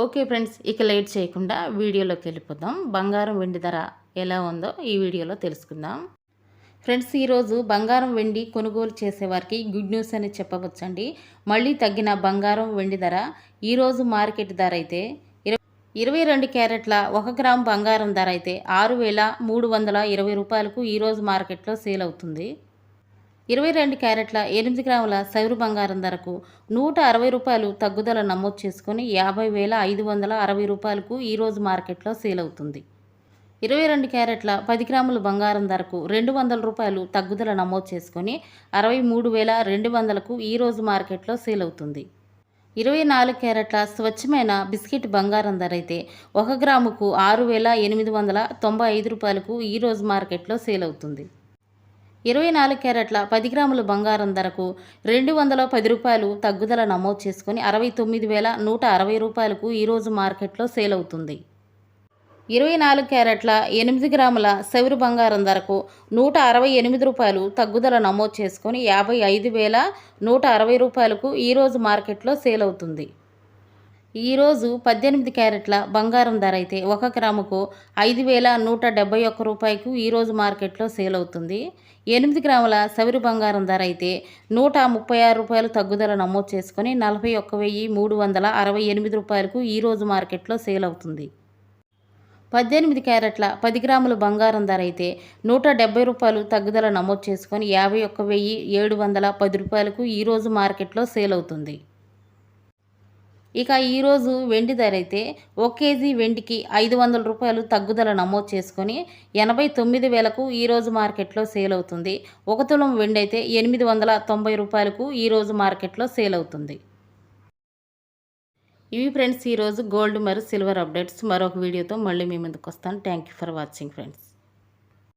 Okay friends ఇక late చేయకుండా వీడియోలోకి వెళ్ళిపోదాం. బంగారం వెండి ధర ఎలా ఉందో ఈ వీడియోలో తెలుసుకుందాం. ఫ్రెండ్స్ ఈరోజు బంగారం వెండి కొనుగోలు చేసేవారికి గుడ్ న్యూస్ అని చెప్పవచ్చండి. మళ్ళీ తగ్గిన బంగారం వెండి ధర ఈరోజు మార్కెట్ ధర అయితే ఇరవై రెండు క్యారెట్ల ఒక గ్రామ్ బంగారం ధర అయితే ఆరు వేల మూడు వందల ఇరవై రూపాయలకు ఈరోజు మార్కెట్లో సేల్ అవుతుంది. ఇరవై రెండు క్యారెట్ల ఎనిమిది గ్రాముల సైరు బంగారం ధరకు నూట అరవై రూపాయలు తగ్గుదల నమోదు చేసుకుని యాభై వేల ఐదు వందల అరవై రూపాయలకు ఈరోజు మార్కెట్లో సేల్ అవుతుంది. ఇరవై రెండు క్యారెట్ల పది గ్రాముల బంగారం ధరకు రెండు వందల రూపాయలు తగ్గుదల నమోదు చేసుకొని అరవై మూడు వేల రెండు వందలకు ఈరోజు మార్కెట్లో సేల్ అవుతుంది. ఇరవై నాలుగు క్యారెట్ల స్వచ్ఛమైన బిస్కెట్ బంగారం ధర అయితే ఒక గ్రాముకు ఆరు వేల ఎనిమిది వందల తొంభై ఐదు రూపాయలకు ఈరోజు మార్కెట్లో సేల్ అవుతుంది. ఇరవై నాలుగు క్యారెట్ల పది గ్రాముల బంగారం ధరకు రెండు వందల పది రూపాయలు తగ్గుదల నమోదు చేసుకుని అరవై తొమ్మిది వేల నూట అరవై రూపాయలకు ఈరోజు మార్కెట్లో సేల్ అవుతుంది. ఇరవై నాలుగు క్యారెట్ల ఎనిమిది గ్రాముల సౌరు బంగారం ధరకు నూట అరవై ఎనిమిది రూపాయలు తగ్గుదల నమోదు చేసుకొని యాభై ఐదు వేల నూట అరవై రూపాయలకు ఈరోజు మార్కెట్లో సేల్ అవుతుంది. ఈరోజు పద్దెనిమిది క్యారెట్ల బంగారం ధర అయితే ఒక గ్రాముకు ఐదు వేల నూట డెబ్బై ఒక్క రూపాయకు ఈరోజు మార్కెట్లో సేల్ అవుతుంది. ఎనిమిది గ్రాముల సవిరి బంగారం ధర అయితే నూట ముప్పై ఆరు రూపాయలు తగ్గుదల నమోదు చేసుకొని నలభై ఒక్క వెయ్యి మూడు వందల అరవై ఎనిమిది రూపాయలకు ఈరోజు మార్కెట్లో సేల్ అవుతుంది. పద్దెనిమిది క్యారెట్ల పది గ్రాముల బంగారం ధర అయితే నూట డెబ్బై రూపాయలు తగ్గుదల నమోదు చేసుకొని యాభై ఒక్క వెయ్యి ఏడు వందల పది రూపాయలకు ఈరోజు మార్కెట్లో సేల్ అవుతుంది. ఇక ఈరోజు వెండి ధర అయితే ఒక కేజీ వెండికి ఐదు వందల రూపాయలు తగ్గుదల నమోదు చేసుకొని ఎనభై తొమ్మిది వేలకు ఈరోజు మార్కెట్లో సేల్ అవుతుంది. ఒక తులం వెండి అయితే ఎనిమిది వందల తొంభై రూపాయలకు ఈరోజు మార్కెట్లో సేల్ అవుతుంది. ఇవి ఫ్రెండ్స్ ఈరోజు గోల్డ్ మరియు సిల్వర్ అప్డేట్స్. మరొక వీడియోతో మళ్ళీ మీ ముందుకు వస్తాను. Thank you for watching friends.